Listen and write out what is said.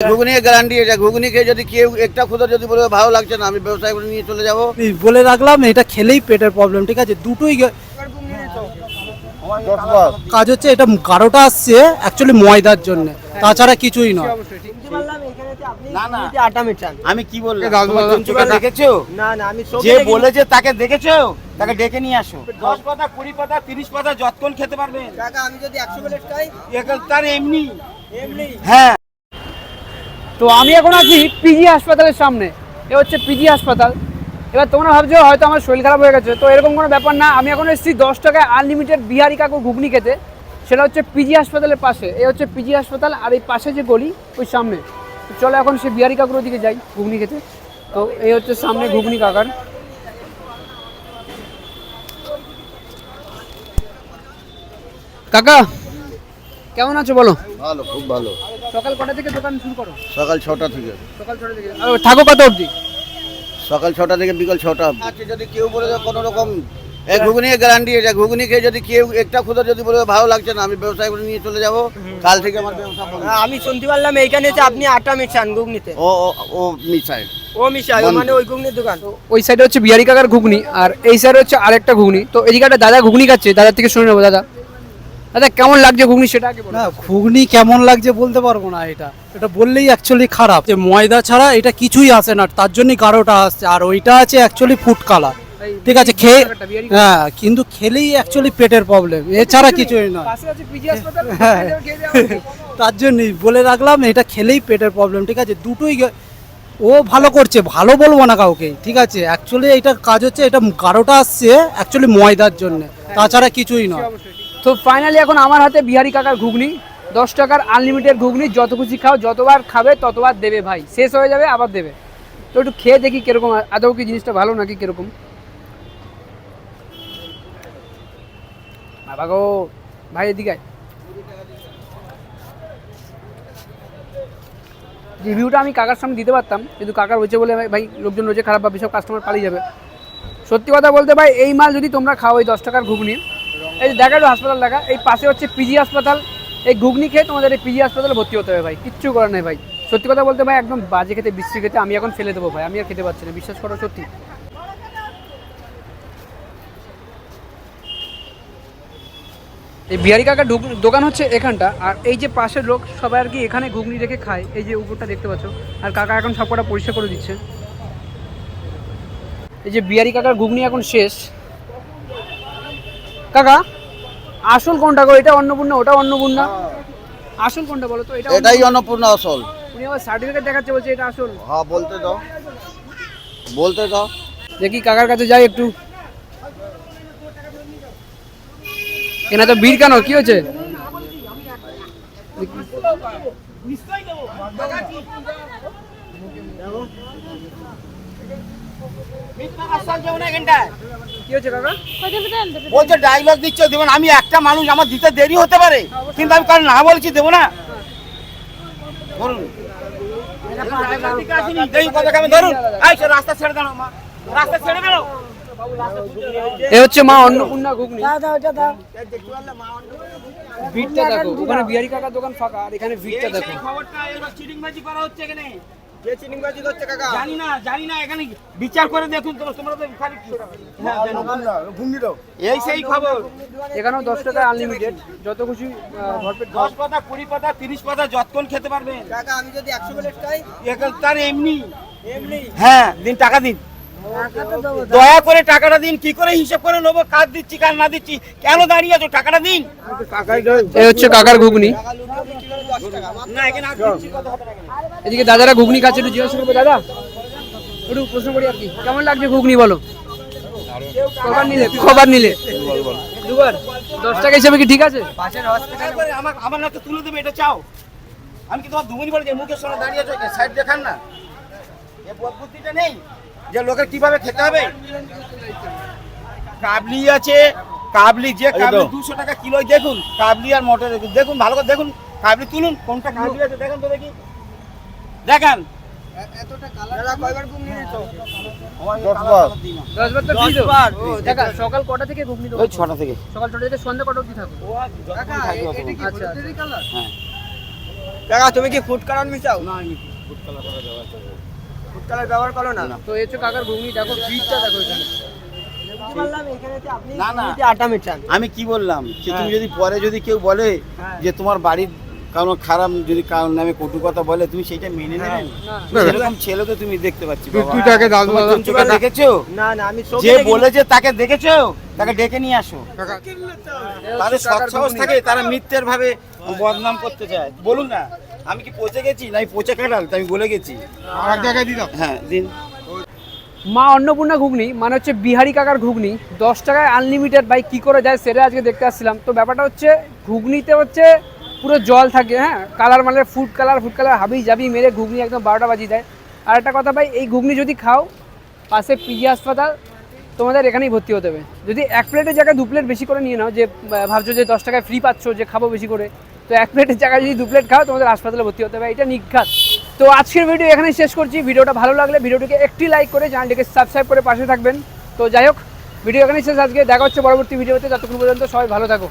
ঘুগনি guarantee এটা। ঘুগনি খেয়ে যদি কেউ একটা খুদা যদি বলে ভালো লাগছে না আমি ব্যবসায় করে নিয়ে চলে যাব। বলে রাখলাম এটা খেলেই পেটের প্রবলেম ঠিক আছে? দুটোই কাজ হচ্ছে এটা গাঢ়টা আসছে অ্যাকচুয়ালি ময়দার জন্য। তাছাড়া কিছুই নয়। না না। আটা মেটান আমি কি বললাম। দেখেছ? না না আমি যে বলেছে তাকে দেখেছ? তাকে ডেকে নিয়ে আসো। দশ পাতা কুড়ি পাতা তিরিশ পাতা যতক্ষণ খেতে পারবে। আমি যদি একশো প্লেট খাই তার এমনি। এমনি? হ্যাঁ। তো আমি এখন আছি পিজি হাসপাতালের সামনে। এ হচ্ছে পিজি হাসপাতাল। এবার তোমরা ভাবছ, হয়তো আমার শরীর খারাপ হয়ে গেছে। তো এরকম কোনো ব্যাপার না, আমি এখন এসেছি দশ টাকায় আনলিমিটেড বিহারি কাকু ঘুগনি খেতে। সেটা হচ্ছে পিজি হাসপাতালের পাশে। এ হচ্ছে পিজি হাসপাতাল, আর এই পাশে যে গলি, ওই সামনে। চলো এখন সে বিহারি কাকুর ওদিকে যাই ঘুগনি খেতে। তো এই হচ্ছে সামনে ঘুগনি কাকার। কাকা কেমন আছো বলো? ভালো খুব ভালো। সকাল কটা থেকে দোকান শুরু করো? সকাল ছটা থেকে। সকাল ছটা থেকে। আর থাকো কত অবধি? সকাল ছটা থেকে বিকাল ছটা আচ্ছা যদি কেউ বলে যে কোনো রকম এই ঘুগনি গ্যারান্টি এটা ঘুগনি খেয়ে যদি কেউ একটা খুদা যদি বলে ভালো লাগছে না আমি ব্যবসায় করে নিয়ে চলে যাব। কাল থেকে আমার ব্যবসা বন্ধ। আমি শুনতে পারলাম এইখানে যে আপনি আটা মিশান ঘুগনিতে। ও ও ও মিশাই। ও মিশাই মানে ওই ঘুগনির দোকান। ওই সাইডে হচ্ছে বিহারি কাকার ঘুগনি আর এই সাইডে হচ্ছে আরেকটা ঘুগনি। তো এদিকে একটা দাদা ঘুগনি খাচ্ছে। দাদার থেকে শুনে নেব দাদা। দাদা কেমন লাগছে ঘুগনি? সেটা আগে বলো। না ঘুগনি কেমন লাগছে বলতে পারব না এটা। এটা বললেই অ্যাকচুয়ালি খারাপ। যে ময়দা ছাড়া এটা কিছুই আসে না তার জন্যই গাঢ়টা আসছে। আর ওইটা আছে অ্যাকচুয়ালি ফুড কালার ঠিক আছে খেয়ে হ্যাঁ কিন্তু খেলেই অ্যাকচুয়ালি পেটের প্রবলেম এছাড়া কিছুই হাসপাতাল হ্যাঁ। তার জন্যই বলে রাখলাম এটা খেলেই পেটের প্রবলেম ঠিক আছে দুটোই ও ভালো করছে ভালো বলব না কাউকে। ঠিক আছে অ্যাকচুয়ালি এটা কাজ হচ্ছে এটা গাঢ়টা আসছে অ্যাকচুয়ালি ময়দার জন্য। তাছাড়া কিছুই নয়। তো ফাইনালি এখন আমার হাতে বিহারি কাকার ঘুগনি, দশ টাকার আনলিমিটেড ঘুগনি, যত খুশি খাও, যতবার খাবে, ততবার দেবে ভাই। শেষ হয়ে যাবে, আবার দেবে। তো একটু খেয়ে দেখি কীরকম, আদৌ কি জিনিসটা ভালো নাকি কীরকম। বাবা গো, ভাই এদিকে রিভিউটা আমি কাকার সামনে দিতে পারতাম, কিন্তু কাকার হয়েছে বলে ভাই- লোকজন রয়েছে খারাপ ভাবে সব কাস্টমার পালিয়ে যাবে। সত্যি কথা বলতে ভাই, এই মাল যদি তোমরা খাও, এই দশ টাকার ঘুগনি এই যে দেখা একটু হাসপাতাল, দেখা। এই পাশে হচ্ছে পিজি হাসপাতাল। এই ঘুগনি খেয়ে তোমাদের এই পিজি হাসপাতালে ভর্তি হতে হবে ভাই। কিচ্ছু করার নেই ভাই। সত্যি কথা বলতে ভাই, একদম বাজে খেতে, বিশ্রী খেতে আমি এখন ফেলে দেবো ভাই। আমি আর খেতে পারছি না, বিশ্বাস করো সত্যি। এই বিহারি কাকার ঢুক- দোকান হচ্ছে এখানটা। আর এই যে পাশের লোক, সবাই আর কি এখানে ঘুগনি রেখে খায়। এই যে উপরটা দেখতে পাচ্ছ। আর কাকা এখন সব কটা পরিষ্কার করে দিচ্ছে। এই যে বিহারি কাকার ঘুগনি এখন শেষ। কাকা আসল কোনটা গো? এটা অন্নপূর্ণা ওটা অন্নপূর্ণা। আসল কোনটা বলো তো? এটা এটাই অন্নপূর্ণা। আসল। উনি আবার সার্টিফিকেট দেখাচ্ছে বলছে এটা আসল। হ্যাঁ বলতে দাও। বলতে দাও। দেখি কাকার কাছে যাই একটু। কেনা তো বীর কেন? কি কাকা বলছে ডায়লগ দিচ্ছ দেবো আমি একটা মানুষ আমার দিতে দেরি হতে পারে। কিন্তু আমি কারণ না বলছি দেবো না। ধরুন। দেখি কত খাবে, ধরুন। এই সে রাস্তা ছেড়ে দাও মা। রাস্তা ছেড়ে দাও এ হচ্ছে মা অন্নপূর্ণা ঘুগনি। ভিড়টা দেখো ওখানে বিহারি কাকার দোকান ফাঁকা আর এখানে ভিড়টা দেখো। খবরটা চিটিংবাজি করা হচ্ছে এখানে। কে চিনিংবাজি করছে কাকা। জানি না জানি না এখানে বিচার করে দেখুন তোমরা তোমরা তো খালি হ্যাঁ, এই সেই খবর। এখানেও দশ টাকা আনলিমিটেড যত খুশি ভরপেট দশ পাতা কুড়ি পাতা তিরিশ পাতা যতক্ষণ খেতে পারবেন আমি যদি একশো প্লেট খাই তার এমনি। এমনি। হ্যাঁ দিন টাকা দিন। দয়া করে টাকাটা দিন কি করে হিসাব করে নেব? কাজ দিচ্ছি কাজ না দিচ্ছি কেন দাঁড়িয়ে আছো? টাকাটা দিন। এই হচ্ছে কাকার ঘুগনি। এদিকে দাদারা ঘুগনি কাছে একটু জিজ্ঞাসা করব দাদা। একটু প্রশ্ন করি আর কি। কেমন লাগছে ঘুগনি বলো? কবার নিলে? নিলে? দুবার? দশ টাকা হিসেবে কি ঠিক আছে? আমার আমার না তো তুলে দেবে এটা চাও? আমি কি তোমার দুমুনি বলে মুখের সঙ্গে দাঁড়িয়ে আছো? সাইড দেখান না। এ বুদ্ধিটা নেই। যে লোকের কীভাবে খেতে হবে? কাবলি আছে কাবলি যে কাবলি দুশো টাকা কিলো দেখুন কাবলি আর মটর দেখুন দেখুন ভালো করে দেখুন কাবলি তুলুন কোনটা কাবলি আছে দেখেন তো দেখি। দেখান। দেখা সকাল কটা থেকে ঘুগনি ছটা থেকে। সকাল ছটা থেকে সন্ধ্যা কটা অবধি থাকো? কাকা আচ্ছা, কালার হ্যাঁ। তুমি কি ফুড কালার মিশাও? না ফুড কালার ব্যবহার করো না। তো এই হচ্ছে কাকার ঘুগনি দেখো ভিড়টা দেখো এখানে। না, না। আমি কি বললাম? যে তুমি হ্যাঁ। যদি পরে যদি কেউ বলে হ্যাঁ। যে তোমার বাড়ির কারণ খারাপ যদি কারণ নামে কটু কথা বলে তুমি সেইটা মেনে নেবে? সেরকম ছেলে তো তুমি দেখতে পাচ্ছি বাবা। তুই তাকে দেখেছ? না না আমি যে বলেছে তাকে দেখেছ? তাকে ডেকে নিয়ে আসো। তাদের সৎ সাহস থাকে তারা মিথ্যের ভাবে বদনাম করতে চায়। বলুন না। আমি কি পচে গেছি? না আমি পচে কাটাল তো আমি বলে গেছি। এক জায়গায় দিলাম। হ্যাঁ দিন। মা অন্নপূর্ণা ঘুগনি মানে হচ্ছে বিহারি কাকার ঘুগনি দশ টাকায় আনলিমিটেড বাইক কী করে যায় সেটা আজকে দেখতে আসছিলাম। তো ব্যাপারটা হচ্ছে ঘুগনিতে হচ্ছে পুরো জল থাকে হ্যাঁ? কালার মালের ফুড কালার ফুড কালার হাবি জাবি মেরে ঘুগনি একদম বারোটা বাজিয়ে দেয়। আর একটা কথা ভাই এই ঘুগনি যদি খাও পাশে পিজি হাসপাতাল তোমাদের এখানেই ভর্তি হতে হবে। যদি এক প্লেটের জায়গায় দু প্লেট বেশি করে নিয়ে নাও যে ভাবছ যে দশ টাকায় ফ্রি পাচ্ছ যে খাব বেশি করে তো এক প্লেটের জায়গায় যদি দু প্লেট খাও, তোমাদের হাসপাতালে ভর্তি হতে হবে। এটা নিঘাত। তো আজকের ভিডিও এখানে শেষ করছি। ভিডিওটা ভালো লাগলে ভিডিওটিকে একটি লাইক করে চ্যানেলটিকে সাবস্ক্রাইব করে পাশে থাকবেন। তো যাই হোক ভিডিও এখানে শেষ। আজকে দেখা হচ্ছে পরবর্তী ভিডিওতে যতক্ষণ পর্যন্ত সবাই ভালো থাকো।